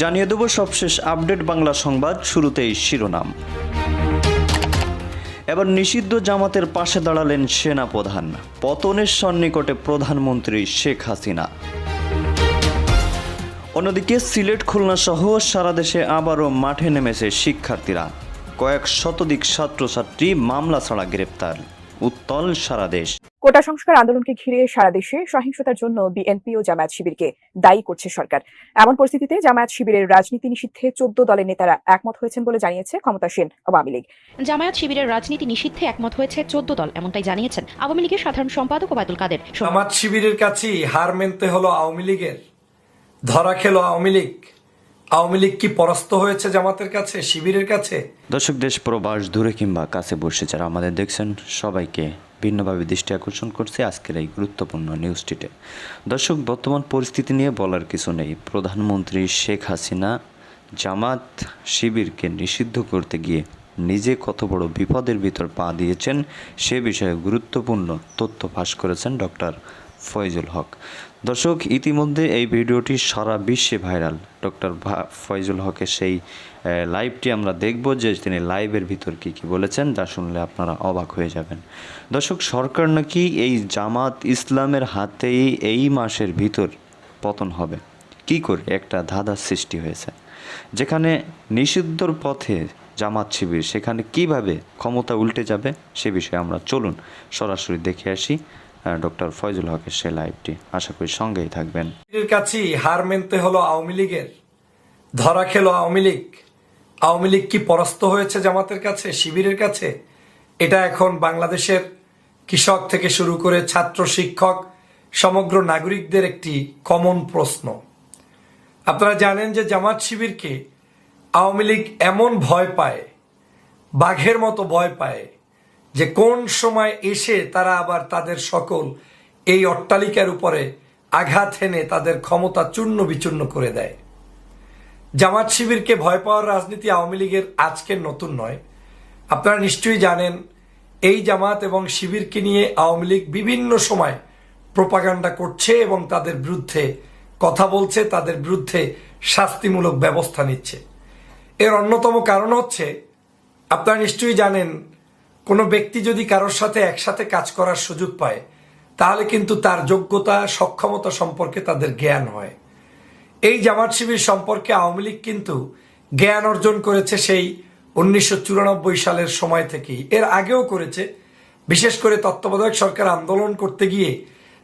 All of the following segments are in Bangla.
জানিয়ে দেব সবশেষ আপডেট বাংলা সংবাদ শুরুতেই শিরোনাম। এবার নিষিদ্ধ জামাতের পাশে দাঁড়ালেন সেনা প্রধান পতনের সন্নিকটে প্রধানমন্ত্রী শেখ হাসিনা। অন্যদিকে সিলেট, খুলনা সহ সারা দেশে আবারও মাঠে নেমেছে শিক্ষার্থীরা। কয়েক শতধিক ছাত্রছাত্রী মামলা ছাড়া গ্রেপ্তার। উত্তল সারা দেশ। কোটা সংস্কার আন্দোলনকে ঘিরে সারা দেশে সহিংসতার জন্য বিএনপি ও জামায়াত শিবিরকে দায়ী করছে সরকার। এমন পরিস্থিতিতে জামায়াত শিবিরের রাজনীতি নিষিদ্ধে চোদ্দ দলের নেতারা একমত হয়েছেন বলে জানিয়েছে ক্ষমতাসীন আওয়ামী লীগ। জামায়াত শিবিরের রাজনীতি নিষিদ্ধে একমত হয়েছে চোদ্দ দল এমনটাই জানিয়েছেন আওয়ামী লীগের সাধারণ সম্পাদক ওবায়দুল কাদের। জামাত শিবিরের কাছেই হার মানতে হলো আওয়ামী লীগের ধরা খেলো আওয়ামী লীগ। আওয়ামী লীগ কি পরাস্ত হয়েছে জামাতের কাছে, শিবিরের কাছে? দর্শক, দেশ প্রবাস দূরে কিংবা কাছে বসে যারা আমাদের দেখছেন, সবাইকে ভিন্নভাবে দৃষ্টি আকর্ষণ করছে আজকের এই গুরুত্বপূর্ণ নিউজটিতে দর্শক, বর্তমান পরিস্থিতি নিয়ে বলার কিছু নেই। প্রধানমন্ত্রী শেখ হাসিনা জামাত শিবিরকে নিষিদ্ধ করতে গিয়ে নিজে কত বড় বিপদের ভিতর পা দিয়েছেন, সে বিষয়ে গুরুত্বপূর্ণ তথ্য ফাঁস করেছেন ডক্টর ফয়জুল হক। দর্শক, ইতিমধ্যে এই ভিডিওটি সারা বিশ্বে ভাইরাল। ডক্টর ফয়জুল হকের সেই লাইভটি আমরা দেখব যে তিনি লাইভের ভিতর কি কি বলেছেন, যা শুনলে আপনারা অবাক হয়ে যাবেন। দর্শক, সরকার নাকি এই জামাত ইসলামের হাতেই এই মাসের ভিতর পতন হবে। কি করে? একটা ধাঁধার সৃষ্টি হয়েছে। যেখানে নিষিদ্ধর পথে জামাত শিবির, সেখানে কীভাবে ক্ষমতা উল্টে যাবে সে বিষয়ে আমরা চলুন সরাসরি দেখে আসি। ডক্টর ফয়জুল হকের সে লাইভটি। আশা করি সঙ্গেই থাকবেন। কাছেই হার মানতে হলো আওয়ামী লীগের। ধরা খেলো আওয়ামী লীগ। আওয়ামী লীগ কি পরাস্ত হয়েছে জামাতের কাছে, শিবিরের কাছে? এটা এখন বাংলাদেশের কৃষক থেকে শুরু করে ছাত্র শিক্ষক, সমগ্র নাগরিকদের একটি কমন প্রশ্ন। আপনারা জানেন যে জামাত শিবিরকে আওয়ামী লীগ এমন ভয় পায়, বাঘের মতো ভয় পায় যে কোন সময় এসে তারা আবার তাদের সকল এই অট্টালিকার উপরে আঘাত হেনে তাদের ক্ষমতা চূর্ণ বিচূর্ণ করে দেয়। জামাত শিবিরকে ভয় পাওয়ার রাজনীতি আওয়ামী লীগের আজকের নতুন নয়। আপনারা নিশ্চয়ই জানেন, এই জামাত এবং শিবিরকে নিয়ে আওয়ামী লীগ বিভিন্ন সময় প্রপাগান্ডা করছে এবং তাদের বিরুদ্ধে কথা বলছে, তাদের বিরুদ্ধে শাস্তিমূলক ব্যবস্থা নিচ্ছে। এর অন্যতম কারণ হচ্ছে, আপনারা নিশ্চয়ই জানেন কোনো ব্যক্তি যদি কারোর সাথে একসাথে কাজ করার সুযোগ পায়, তাহলে কিন্তু তার যোগ্যতা, সক্ষমতা সম্পর্কে তাদের জ্ঞান হয়। এই জামাত শিবির সম্পর্কে আওয়ামী লীগ কিন্তু জ্ঞান অর্জন করেছে সেই উনিশশো চুরানব্বই সালের সময় থেকেই। এর আগেও করেছে। বিশেষ করে তত্ত্বাবধায়ক সরকার আন্দোলন করতে গিয়ে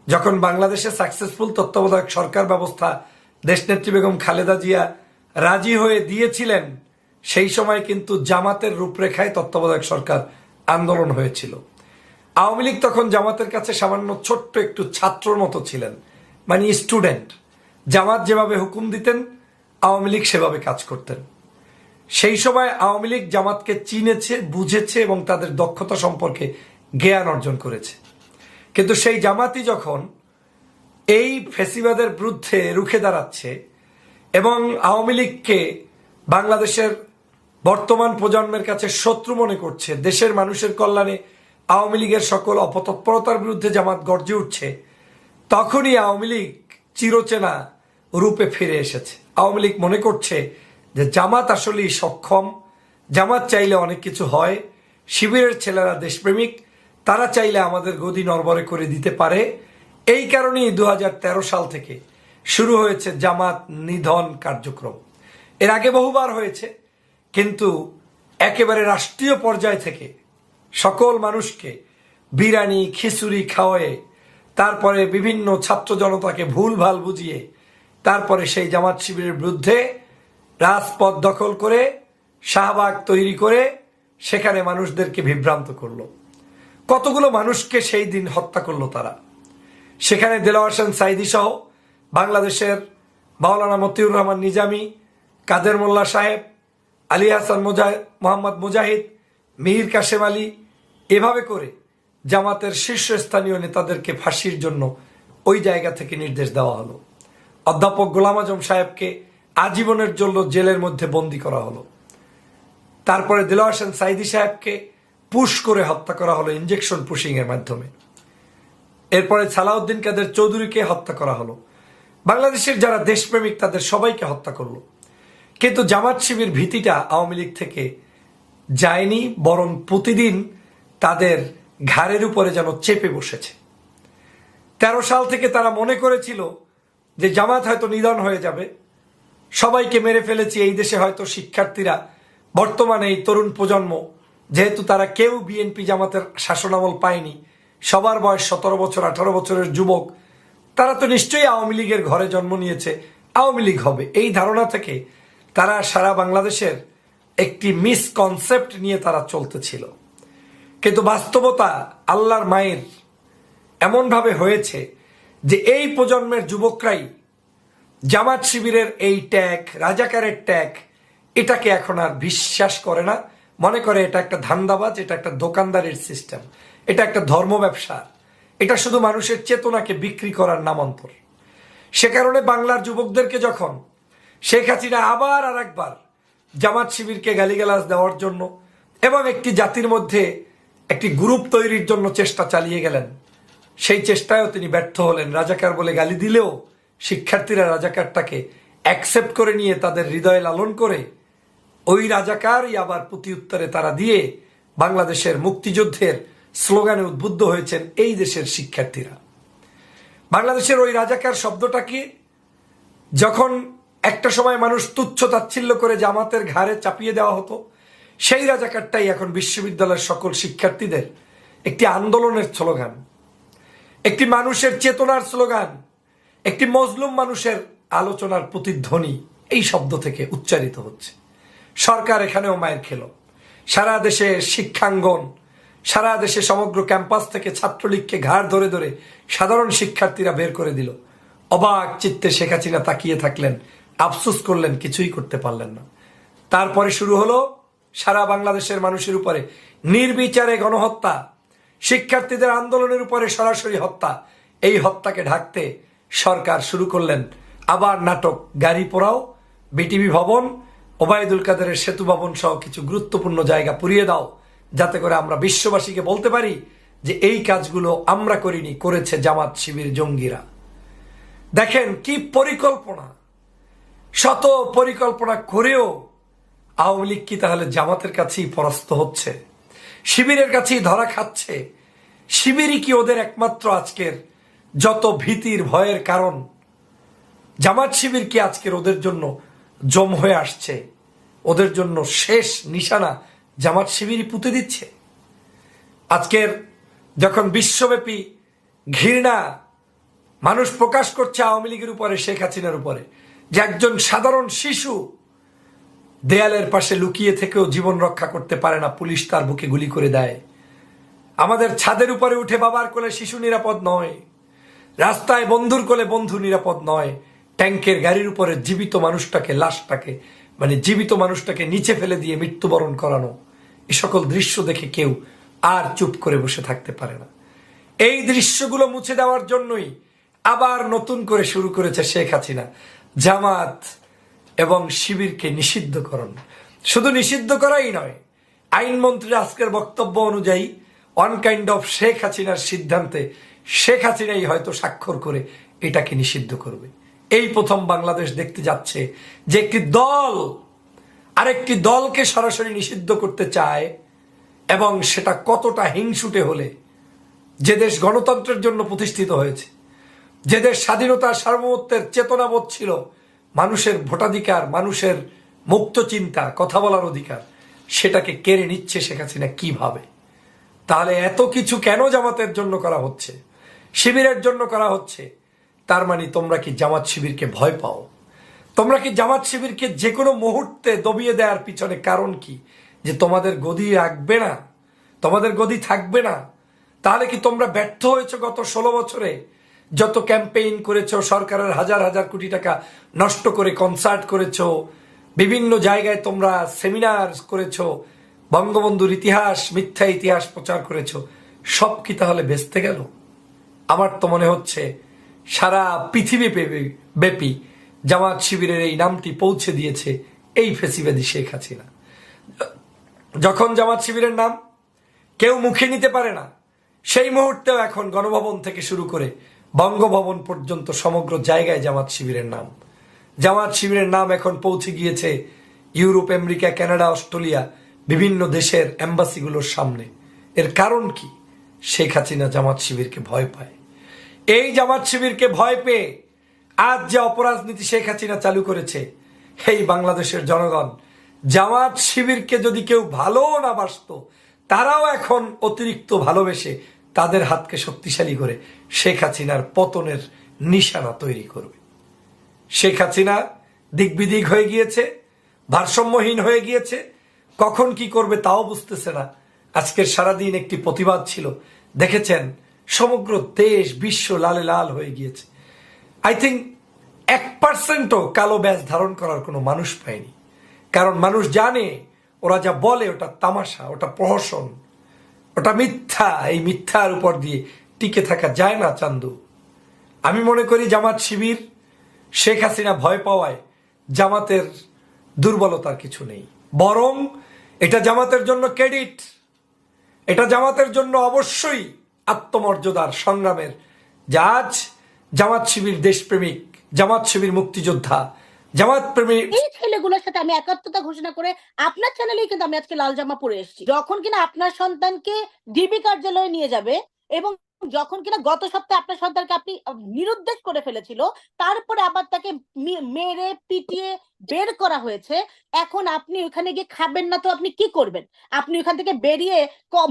যখন বাংলাদেশে সাকসেসফুল তত্ত্বাবধায়ক সরকার ব্যবস্থা দেশনেত্রী বেগম খালেদা জিয়া রাজি হয়ে দিয়েছিলেন, সেই সময় কিন্তু জামাতের রূপরেখায় তত্ত্বাবধায়ক সরকার আন্দোলন হয়েছিল। আওয়ামী লীগ তখন জামাতের কাছে সামান্য ছোট্ট একটু ছাত্রর মতো ছিলেন মানে স্টুডেন্ট। জামাত যেভাবে হুকুম দিতেন, আওয়ামী লীগ সেভাবে কাজ করতেন। সেই সময় আওয়ামী লীগ জামাতকে চিনেছে, বুঝেছে এবং তাদের দক্ষতা সম্পর্কে জ্ঞান অর্জন করেছে। কিন্তু সেই জামাতই যখন এই ফেসিবাদের বিরুদ্ধে রুখে দাঁড়াচ্ছে এবং আওয়ামী লীগকে বাংলাদেশের বর্তমান প্রজন্মের কাছে শত্রু মনে করছে। দেশের মানুষের কল্যাণে আওয়ামী লীগের সকল অপতৎপরতার বিরুদ্ধে জামাত গর্জে উঠছে। তখনই আওয়ামী লীগ চিরচেনা রূপে ফিরে এসেছে। আওয়ামী লীগ মনে করছে যে জামাত আসলেই সক্ষম। জামাত চাইলে অনেক কিছু হয়। শিবিরের ছেলেরা দেশপ্রেমিক। তারা চাইলে আমাদের গদি নরবরে করে দিতে পারে। এই কারণেই দু হাজার তেরো সাল থেকে শুরু হয়েছে জামাত নিধন কার্যক্রম। এর আগে বহুবার হয়েছে। কিন্তু একেবারে রাষ্ট্রীয় পর্যায় থেকে সকল মানুষকে বিরিয়ানি, খিচুড়ি খাওয়ায়ে, তারপরে বিভিন্ন ছাত্র জনতাকে ভুল ভালো বুঝিয়ে, তারপরে সেই জামাত শিবিরের বিরুদ্ধে রাজপথ দখল করে, শাহবাগ তৈরি করে, সেখানে মানুষদেরকে বিভ্রান্ত করল। কতগুলো মানুষকে সেই দিন হত্যা করল তারা? সেখানে হোসেন সাইদি সহ বাংলাদেশের মাওলানা মতিউর রহমান নিজামী, কাদের মোল্লা সাহেব আলী হাসান মোহাম্মদ মুজাহিদ মিহির কাশেম আলী, এভাবে করে জামাতের শীর্ষস্থানীয় নেতাদেরকে ফাঁসির জন্য ওই জায়গা থেকে নির্দেশ দেওয়া হলো। অধ্যাপক গোলাম আজম সাহেবকে আজীবনের জন্য জেলের মধ্যে বন্দী করা হলো। তারপরে দিলওয়ার হোসেন সাইদি সাহেবকে পুশ করে হত্যা করা হলো ইঞ্জেকশন পুশিং এর মাধ্যমে। এরপরে সালাউদ্দিন কাদের চৌধুরীকে হত্যা করা হলো। বাংলাদেশের যারা দেশপ্রেমিক, তাদের সবাইকে হত্যা করল। কিন্তু জামাত শিবির ভীতিটা আওয়ামী লীগ থেকে যায়নি, বরং প্রতিদিন তাদের ঘাড়ের উপরে যেন চেপে বসেছে। তেরো সাল থেকে তারা মনে করেছিল যে জামাত হয়তো নিধন হয়ে যাবে। সবাইকে মেরে ফেলেছি, এই দেশে হয়তো শিক্ষার্থীরা, বর্তমানে এই তরুণ প্রজন্ম, যেহেতু তারা কেউ বিএনপি জামাতের শাসনামল পায়নি, সবার বয়স সতেরো বছর, আঠারো বছরের যুবক, তারা তো নিশ্চয়ই আওয়ামী লীগের ঘরে জন্ম নিয়েছে, আওয়ামী লীগ হবে। এই ধারণা থেকে তারা সারা বাংলাদেশের একটি মিসকনসেপ্ট নিয়ে তারা চলতেছিল। কিন্তু বাস্তবতা আল্লাহর মায়ের এমনভাবে হয়েছে যে এই প্রজন্মের যুবকরাই জামাত শিবিরের এই ট্যাগ রাজাকারের ট্যাগ এটাকে এখন আর বিশ্বাস করে না। মনে করে এটা একটা ধান্দাবাজ, এটা একটা দোকানদারের সিস্টেম এটা একটা ধর্ম ব্যবসা, এটা শুধু মানুষের চেতনাকে বিক্রি করার নামান্তর সে কারণে বাংলার যুবকদেরকে যখন শেখ হাসিনা আবার আর একবার জামাত শিবিরকে গালিগালাজ দেওয়ার জন্য এবং একটি জাতির মধ্যে একটি গ্রুপ তৈরির জন্য চেষ্টা চালিয়ে গেলেন। সেই চেষ্টায়ও তিনি ব্যর্থ হলেন। রাজাকার বলে গালি দিলেও শিক্ষার্থীরা রাজাকারটাকে অ্যাকসেপ্ট করে নিয়ে তাদের হৃদয়ে লালন করে ওই রাজাকারই আবার প্রতি উত্তরে তারা দিয়ে বাংলাদেশের মুক্তিযুদ্ধের স্লোগানে উদ্বুদ্ধ হয়েছেন এই দেশের শিক্ষার্থীরা। বাংলাদেশের ওই রাজাকার শব্দটাকে যখন একটা সময় মানুষ তুচ্ছ তাচ্ছিল্য করে জামাতের ঘাড়ে চাপিয়ে দেওয়া হতো। সেই রাজাকারটাই এখন বিশ্ববিদ্যালয়ের সকল শিক্ষার্থীদের একটি আন্দোলনের স্লোগান। একটি মানুষের চেতনার স্লোগান, একটি মজলুম মানুষের আলোচনার প্রতিধ্বনি এই শব্দ থেকে উচ্চারিত হচ্ছে। সরকার এখানেও মায়ের খেল। সারা দেশে শিক্ষাঙ্গন, সারা দেশে সমগ্র ক্যাম্পাস থেকে ছাত্রলীগকে ঘাড় ধরে ধরে সাধারণ শিক্ষার্থীরা বের করে দিল। অবাক চিত্তে শেখ হাসিনা তাকিয়ে থাকলেন আফসোস করলেন, কিছুই করতে পারলেন না। তারপরে শুরু হলো সারা বাংলাদেশের মানুষের উপরে নির্বিচারে গণহত্যা, শিক্ষার্থীদের আন্দোলনের উপরে সরাসরি হত্যা। এই হত্যাকে ঢাকতে সরকার শুরু করলেন আবার নাটক গাড়ি পোড়াও, বিটিভি ভবন, ওবায়দুল কাদেরের সেতু ভবন সহ কিছু গুরুত্বপূর্ণ জায়গা পুড়িয়ে দাও, যাতে করে আমরা বিশ্ববাসীকে বলতে পারি যে এই কাজগুলো আমরা করিনি, করেছে জামাত শিবির জঙ্গিরা। দেখেন, কি পরিকল্পনা। শত পরিকল্পনা করেও আওয়ামী লীগ কি তাহলে জামাতের কাছেই পরাস্ত হচ্ছে? শিবিরের কাছেই ধরা খাচ্ছে? শিবিরই কি ওদের একমাত্র আজকের যত ভীতির ভয়ের কারণ? জামাত শিবির কি আজকের ওদের জন্য জম হয়ে আসছে? ওদের জন্য শেষ নিশানা জামাত শিবিরই পুঁতে দিচ্ছে? আজকের যখন বিশ্বব্যাপী ঘৃণা মানুষ প্রকাশ করছে আওয়ামী লীগের উপরে, শেখ হাসিনার উপরে যে একজন সাধারণ শিশু দেয়ালের পাশে লুকিয়ে থেকেও জীবন রক্ষা করতে পারে না, পুলিশ তার বুকে গুলি করে দেয়। আমাদের ছাদের উপরে উঠে বাবার কোলে শিশু নিরাপদ নয়, রাস্তায় বন্ধুর কোলে বন্ধু নিরাপদ নয় ট্যাঙ্কের গাড়ির উপরে জীবিত মানুষটাকে, লাশটাকে মানে জীবিত মানুষটাকে নিচে ফেলে দিয়ে মৃত্যুবরণ করানো, এ সকল দৃশ্য দেখে কেউ আর চুপ করে বসে থাকতে পারে না। এই দৃশ্যগুলো মুছে দেওয়ার জন্যই আবার নতুন করে শুরু করেছে শেখ হাসিনা। জামাত এবং শিবিরকে নিষিদ্ধ নিষিদ্ধকরণ। শুধু নিষিদ্ধ করাই নয়, আইনমন্ত্রীর আজকের বক্তব্য অনুযায়ী ওয়ান কাইন্ড অফ শেখ হাসিনার সিদ্ধান্তে শেখ হাসিনাই হয়তো স্বাক্ষর করে এটাকে নিষিদ্ধ করবে। এই প্রথম বাংলাদেশ দেখতে যাচ্ছে যে একটি দল আরেকটি দলকে সরাসরি নিষিদ্ধ করতে চায় এবং সেটা কতটা হিংসুটে হলে যে দেশ গণতন্ত্রের জন্য প্রতিষ্ঠিত হয়েছে। যে দেশ স্বাধীনতা সার্বভৌমত্বের চেতনাবোধ ছিল, মানুষের ভোটাধিকার, মানুষের মুক্ত চিন্তা, কথা বলার অধিকার, সেটাকে কেড়ে নিচ্ছে শেখ হাসিনা কীভাবে? তাহলে এত কিছু কেন জামাতের জন্য করা হচ্ছে? শিবিরের জন্য করা হচ্ছে? তার মানে তোমরা কি জামাত শিবিরকে ভয় পাও? তোমরা কি জামাত শিবিরকে যে কোনো মুহূর্তে দবিয়ে দেওয়ার পিছনে কারণ কি? যে তোমাদের গদি রাখবে না? তোমাদের গদি থাকবে না? তাহলে কি তোমরা ব্যর্থ হয়েছো গত ষোলো বছরে? যত ক্যাম্পেইন করেছ, সরকারের হাজার হাজার কোটি টাকা নষ্ট করে কনসার্ট করেছ, বিভিন্ন জায়গায় তোমরা সেমিনার করেছ, বঙ্গবন্ধুর ইতিহাস, মিথ্যা ইতিহাস প্রচার করেছ, সব কি তাহলে বেচতে গেল? আমার তো মনে হচ্ছে সারা পৃথিবী ব্যাপী জামাত শিবিরের এই নামটি পৌঁছে দিয়েছে এই ফেসিবাদী শেখ হাসিনা। যখন জামাত শিবিরের নাম কেউ মুখে নিতে পারে না, সেই মুহূর্তেও এখন গণভবন থেকে শুরু করে বঙ্গভবন পর্যন্ত সমগ্র জায়গায় জামাত শিবিরের নাম। জামাত শিবিরের নাম এখন পৌঁছে গিয়েছে ইউরোপ, আমেরিকা, কানাডা, অস্ট্রেলিয়া, বিভিন্ন দেশের এম্বাসিগুলোর সামনে। এর কারণ কি? শেখ হাসিনা জামাত শিবিরকে ভয় পায়। এই জামাত শিবিরকে ভয় পেয়ে আজ যে অপরাজনীতি শেখ হাসিনা চালু করেছে, এই বাংলাদেশের জনগণ জামাত শিবিরকে যদি কেউ ভালো না বাসত, তারাও এখন অতিরিক্ত ভালোবেসে তাদের হাতকে শক্তিশালী করে শেখ হাসিনার পতনের নিশানা তৈরি করবে। শেখ হাসিনা দিকবিদিক হয়ে গিয়েছে, ভারসাম্যহীন হয়ে গিয়েছে। কখন কি করবে তাও বুঝতেছে না। আজকের সারাদিন একটি প্রতিবাদ ছিল। দেখেছেন, সমগ্র দেশ বিশ্ব লালে লাল হয়ে গিয়েছে। আই থিঙ্ক এক পার্সেন্টও কালো ব্যাজ ধারণ করার কোনো মানুষ পায়নি। কারণ মানুষ জানে, ওরা যা বলে ওটা তামাশা, ওটা প্রহসন। ওটা মিথ্যা, এই মিথ্যার উপর দিয়ে টিকে থাকা যায় না চান্দু। আমি মনে করি জামাত শিবির শেখ হাসিনা ভয় পাওয়ায় জামাতের দুর্বলতার কিছু নেই। বরং এটা জামাতের জন্য ক্রেডিট। এটা জামাতের জন্য অবশ্যই আত্মমর্যাদার সংগ্রামের যা আজ জামাত শিবির দেশপ্রেমিক, জামাত শিবির মুক্তিযোদ্ধা। জামাত প্রেমী এই ছেলেগুলোর সাথে আমি একাত্মতা ঘোষণা করে আপনার চ্যানেলেই কিন্তু আমি আজকে লাল জামা পরে এসেছি। যখন কিনা আপনার সন্তানকে ডিবি কার্যালয়ে নিয়ে যাবে এবং যখন কিনা গত সপ্তাহে আপনার সন্তানকে আপনি নিরুদ্দেশ করে ফেলেছিল তারপরে আবার তাকে মেরে পিটিয়ে বের করা হয়েছে এখন আপনি ওখানে গিয়ে খাবেন না তো আপনি কি করবেন? আপনি ওখান থেকে বেরিয়ে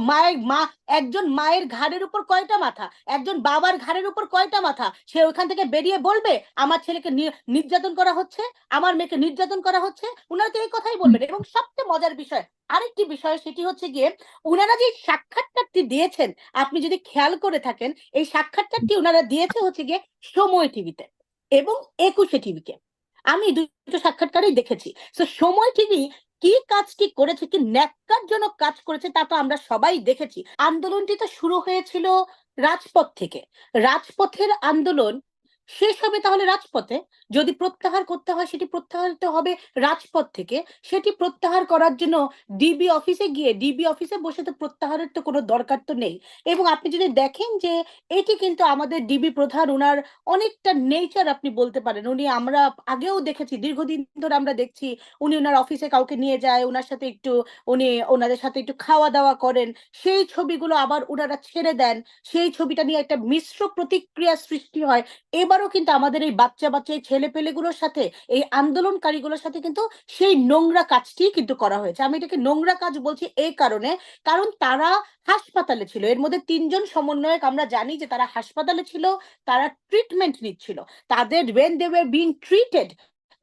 মায়ের মা একজন মায়ের ঘাড়ের উপর কয়টা মাথা? একজন বাবার ঘাড়ের উপর কয়টা মাথা? সে ওখান থেকে বেরিয়ে বলবে আমার ছেলেকে নির্যাতন করা হচ্ছে আমার মেয়েকে নির্যাতন করা হচ্ছে। উনারা তো এই কথাই বলবেন। এবং সবচেয়ে মজার বিষয় আরেকটি বিষয় সেটি হচ্ছে গিয়ে উনারা যে সাক্ষাৎকারটি দিয়েছেন, আপনি যদি খেয়াল করে থাকেন, এই সাক্ষাৎকারটি ওনারা দিয়েছে হচ্ছে গিয়ে সময় টিভিতে এবং একুশে টিভিকে। আমি দুটো সাক্ষাৎকারই দেখেছি। তো সময় টিভি কি কাজটি করেছে, কি ন্যাক্কারজনক কাজ করেছে তা তো আমরা সবাই দেখেছি। আন্দোলনটি তো শুরু হয়েছিল রাজপথ থেকে। রাজপথের আন্দোলন শেষ হবে তাহলে রাজপথে। যদি প্রত্যাহার করতে হয়, সেটি প্রত্যাহারিত হবে রাজপথ থেকে। সেটি প্রত্যাহার করার জন্য ডিবি অফিসে গিয়ে ডিবি অফিসে বসে তো প্রত্যাহারের তো কোনো দরকার তো নেই। এবং আপনি যদি দেখেন যে এটি কিন্তু আমাদের ডিবি প্রধান ওনার অনেকটা নেচার আপনি বলতে পারেন। উনি আমরা আগেও দেখেছি, দীর্ঘদিন ধরে আমরা দেখছি, উনি ওনার অফিসে কাউকে নিয়ে যায় ওনার সাথে একটু, উনি ওনাদের সাথে একটু খাওয়া দাওয়া করেন। সেই ছবিগুলো আবার ওনারা ছেড়ে দেন। সেই ছবিটা নিয়ে একটা মিশ্র প্রতিক্রিয়া সৃষ্টি হয়। এবারও কিন্তু আমাদের এই বাচ্চা বাচ্চা, এই ছেলে পেলেগুলোর সাথে, এই আন্দোলনকারীগুলোর সাথে কিন্তু সেই নোংরা কাজটি কিন্তু করা হয়েছে। আমি এটাকে নোংরা কাজ বলছি এই কারণে, কারণ তারা হাসপাতালে ছিল। এর মধ্যে তিনজন সমন্বয়ক আমরা জানি যে তারা হাসপাতালে ছিল, তারা ট্রিটমেন্ট নিচ্ছিল। তাদের when they were being treated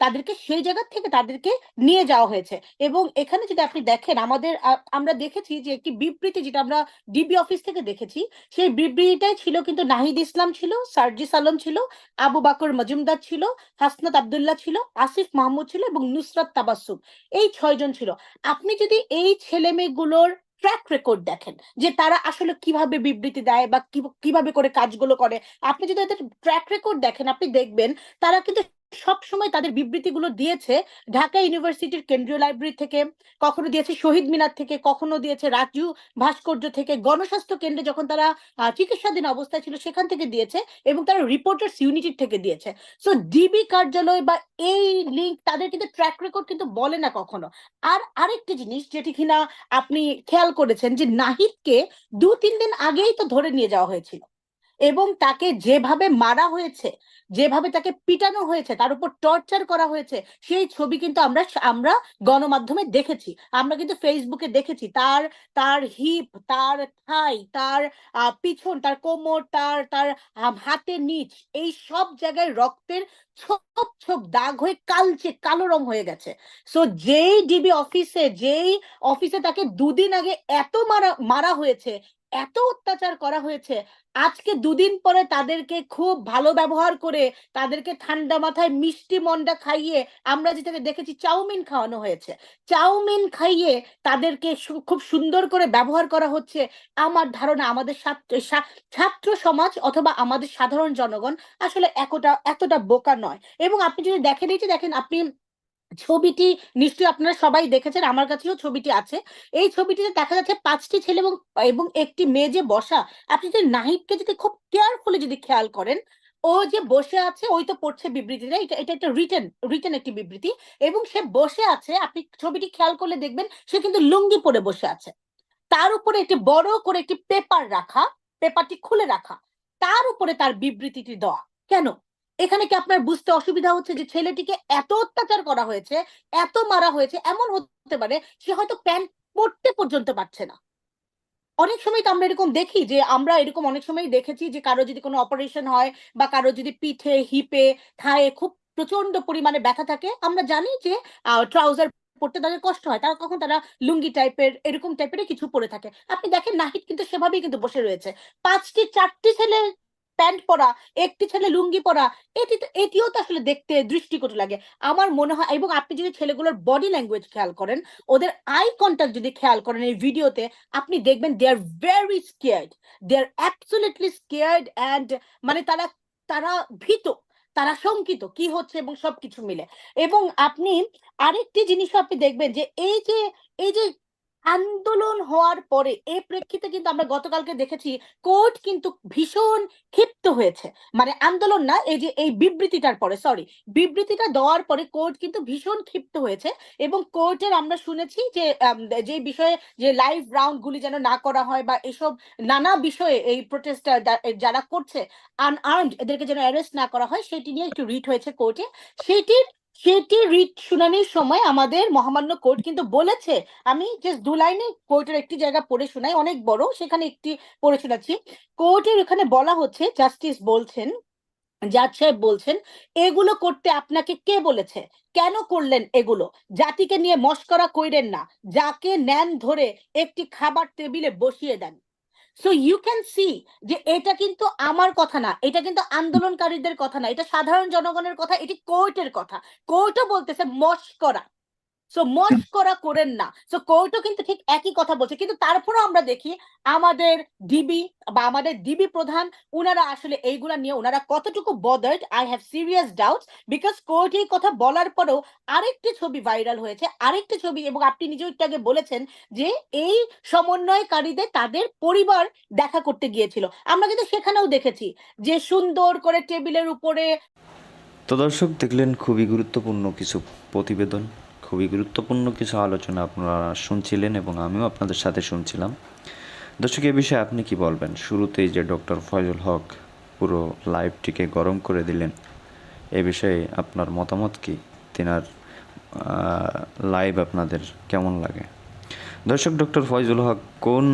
তাদেরকে সেই জায়গা থেকে তাদেরকে নিয়ে যাওয়া হয়েছে। এবং এখানে যদি আপনি দেখেন, আমাদের আমরা দেখেছি যে একটি বিবৃতি যেটা আমরা ডিবি অফিস থেকে দেখেছি, সেই বিবৃতিটাই ছিল কিন্তু নাহিদ ইসলাম ছিল, সার্জিস আলম ছিল, আবু বাকর মজুমদার ছিল, হাসনাত আব্দুল্লাহ ছিল, আসিফ মাহমুদ ছিল এবং নুসরাত তাবাসসুম এই ছয়জন ছিল। আপনি যদি এই ছেলে মেয়েগুলোর ট্র্যাক রেকর্ড দেখেন, যে তারা আসলে কীভাবে বিবৃতি দেয় বা কীভাবে করে কাজগুলো করে, আপনি যদি এদের ট্র্যাক রেকর্ড দেখেন, আপনি দেখবেন তারা কিন্তু সব সময় তাদের বিবৃতিগুলো দিয়েছে ঢাকা ইউনিভার্সিটির কেন্দ্রীয় লাইব্রেরি থেকে, কখনো দিয়েছে শহীদ মিনার থেকে, কখনো দিয়েছে রাজু ভাস্কর্য থেকে, গণস্বাস্থ্য কেন্দ্রে যখন তারা চিকিৎসাধীন অবস্থায় ছিল সেখান থেকে দিয়েছে এবং তারা রিপোর্টার্স ইউনিটির থেকে দিয়েছে। সো ডিবি কার্যালয় বা এই লিঙ্ক তাদের কিন্তু ট্র্যাক রেকর্ড কিন্তু বলে না কখনো। আর আরেকটি জিনিস যেটি কিনা আপনি খেয়াল করেছেন যে নাহিদকে দু তিন দিন আগেই তো ধরে নিয়ে যাওয়া হয়েছিল। এবং তাকে যেভাবে মারা হয়েছে, যেভাবে তাকে পিটানো হয়েছে, তার উপর টর্চার করা হয়েছে, সেই ছবি কিন্তু আমরা আমরা গণমাধ্যমে দেখেছি। আমরা কিন্তু ফেসবুকে দেখেছি। তার তার হিপ তার থাই তার পিছন, তার কোমর, তার তার হাতের নিচ, এই সব জায়গায় রক্তের ছোপ ছোপ দাগ হয়ে কালচে, কালো রং হয়ে গেছে। সো যেই ডিবি অফিসে যেই অফিসে তাকে দুদিন আগে এত মারা মারা হয়েছে, এত অত্যাচার করা হয়েছে আজকে দুদিন পরে তাদেরকে খুব ভালো ব্যবহার করে তাদেরকে ঠান্ডা মাথায় মিষ্টি মন্ডা খাইয়ে আমরা যেটাকে দেখেছি চাউমিন খাওয়ানো হয়েছে। চাউমিন খাইয়ে তাদেরকে খুব সুন্দর করে ব্যবহার করা হচ্ছে আমার ধারণা আমাদের ছাত্র সমাজ অথবা আমাদের সাধারণ জনগণ আসলে এতটা এতটা বোকা নয়। এবং আপনি যদি দেখেন এই যে দেখেন আপনি ছবিটি নিশ্চয়ই আপনারা সবাই দেখেছেন, আমার কাছেও ছবিটি আছে। এই ছবিটিতে দেখা যাচ্ছে পাঁচটি ছেলে এবং এবং একটি মেয়ে যে বসা, আপনি যদি নাহিদকে যদি খুব কেয়ারফুলি যদি খেয়াল করেন, ও যে বসে আছে, ওই তো পড়ছে বিবৃতিটা এটা এটা একটা রিটেন রিটেন একটি বিবৃতি এবং সে বসে আছে, আপনি ছবিটি খেয়াল করলে দেখবেন সে কিন্তু লুঙ্গি পরে বসে আছে। তার উপরে একটি বড় করে একটি পেপার রাখা পেপারটি খুলে রাখা, তার উপরে তার বিবৃতিটি দেওয়া। কেন? এখানে কি আপনার বুঝতে অসুবিধা হচ্ছে যে ছেলেটিকে এত অত্যাচার করা হয়েছে, এত মারা হয়েছে, এমন হতে পারে সে হয়তো প্যান্ট পরতে পর্যন্ত পারছে না? অনেক সময় তো আমরা এরকম দেখি যে আমরা এরকম অনেক সময় দেখেছি যে কারও যদি কোনো অপারেশন হয় বা কারও যদি পিঠে, হিপে, থায়ে খুব প্রচণ্ড পরিমাণে ব্যথা থাকে, আমরা জানি যে ট্রাউজার পড়তে তাদের কষ্ট হয়। তারা কখন তারা লুঙ্গি টাইপের এরকম টাইপের কিছু পরে থাকে। আপনি দেখেন নাহিদ কিন্তু সেভাবেই কিন্তু বসে রয়েছে। পাঁচটি, চারটি ছেলে প্যান্ট পরা, একটি ছেলে লুঙ্গি পরা, এটি এটিও তো আসলে দেখতে দৃষ্টিকটু লাগে। আমার মনে হয়, এবং আপনি যদি ছেলেগুলোর বডি ল্যাঙ্গুয়েজ খেয়াল করেন, ওদের আই কন্ট্যাক্ট যদি খেয়াল করেন এই ভিডিওতে, আপনি দেখবেন they are very scared they are absolutely scared and মানে তারা তারা ভীত, তারা শঙ্কিত, কি হচ্ছে এবং সবকিছু মিলে। এবং আপনি আরেকটি জিনিসও আপনি দেখবেন যে, এই যে এই যে আন্দোলন হওয়ার পরে এই প্রেক্ষিতে কিন্তু আমরা গতকালকে দেখেছি কোর্ট কিন্তু ভীষণ ক্ষিপ্ত হয়েছে। মানে আন্দোলন না, এই যে, এই বিবৃতিটার পরে সরি বিবৃতিটা দেওয়ার পরে কোর্ট কিন্তু ভীষণ ক্ষিপ্ত হয়েছে এবং কোর্টের আমরা শুনেছি যে যে বিষয়ে যে লাইভ রাউন্ড গুলি যেন না করা হয় বা এসব নানা বিষয়ে এই প্রোটেস্ট যারা করছে আনআর্মড এদেরকে যেন অ্যারেস্ট না করা হয়, সেটি নিয়ে একটু রিট হয়েছে কোর্টে। সেটির সেটি রিট শুনানির সময় আমাদের মহামান্য কোর্ট কিন্তু বলেছে, আমি জাস্ট দু লাইনে কোর্টের একটি জায়গা পড়ে শোনাই, অনেক বড়, সেখানে একটি পড়ে শোনাচ্ছি। কোর্টের এখানে বলা হচ্ছে জাস্টিস বলছেন জাজ সাহেব বলছেন, এগুলো করতে আপনাকে কে বলেছে? কেন করলেন এগুলো? জাতিকে নিয়ে মস্করা কইরেন না, যাকে নেন ধরে একটি খাবার টেবিলে বসিয়ে দেন। সো ইউ ক্যান সি যে এটা কিন্তু আমার কথা না, এটা কিন্তু আন্দোলনকারীদের কথা না, এটা সাধারণ জনগণের কথা, এটি কোর্টের কথা। কোর্টও বলতেছে, মস্করা। সো মস্করা করেন না। সো কোর্টও কিন্তু ঠিক একই কথা বলছে। কিন্তু তারপরেও আমরা দেখি আমাদের ডিবি বা আমাদের ডিবি প্রধান, উনারা আসলে এইগুলা নিয়ে ওনারা কতটুকু bothered I have serious doubts because court এই কথা বলার পরেও আরেকটি ছবি ভাইরাল হয়েছে, আরেকটি ছবি এবং আপনি নিজেও একটু আগে বলেছেন যে এই সমন্বয়কারীদের তাদের পরিবার দেখা করতে গিয়েছিল। আমরা কিন্তু সেখানেও দেখেছি যে সুন্দর করে টেবিলের উপরে তো দর্শক, দেখলেন খুবই গুরুত্বপূর্ণ কিছু প্রতিবেদন। খুবই গুরুত্বপূর্ণ কিছু আলোচনা আপনারা শুনছিলেন এবং আমিও আপনাদের সাথে শুনছিলাম। দর্শক, এ বিষয়ে আপনি কি বলবেন? শুরুতেই যে ডক্টর ফয়জুল হক পুরো লাইভটিকে গরম করে দিলেন, এ বিষয়ে আপনার মতামত কি? তেনার লাইভ আপনাদের কেমন লাগে? দর্শক, ডক্টর ফয়জুল হক কোন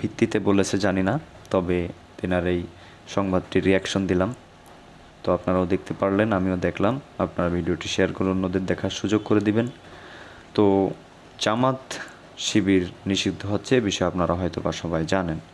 ভিত্তিতে বলেছে জানি না, তবে তেনার এই সংবাদটি রিয়াকশন দিলাম। তো আপনারাও দেখতে পারলেন, আমিও দেখলাম। আপনারা ভিডিওটি শেয়ার করে অন্যদের দেখার সুযোগ করে দিবেন। তো জামাত শিবির নিষিদ্ধ হচ্ছে এ বিষয়ে আপনারা হয়তো বা সবাই জানেন।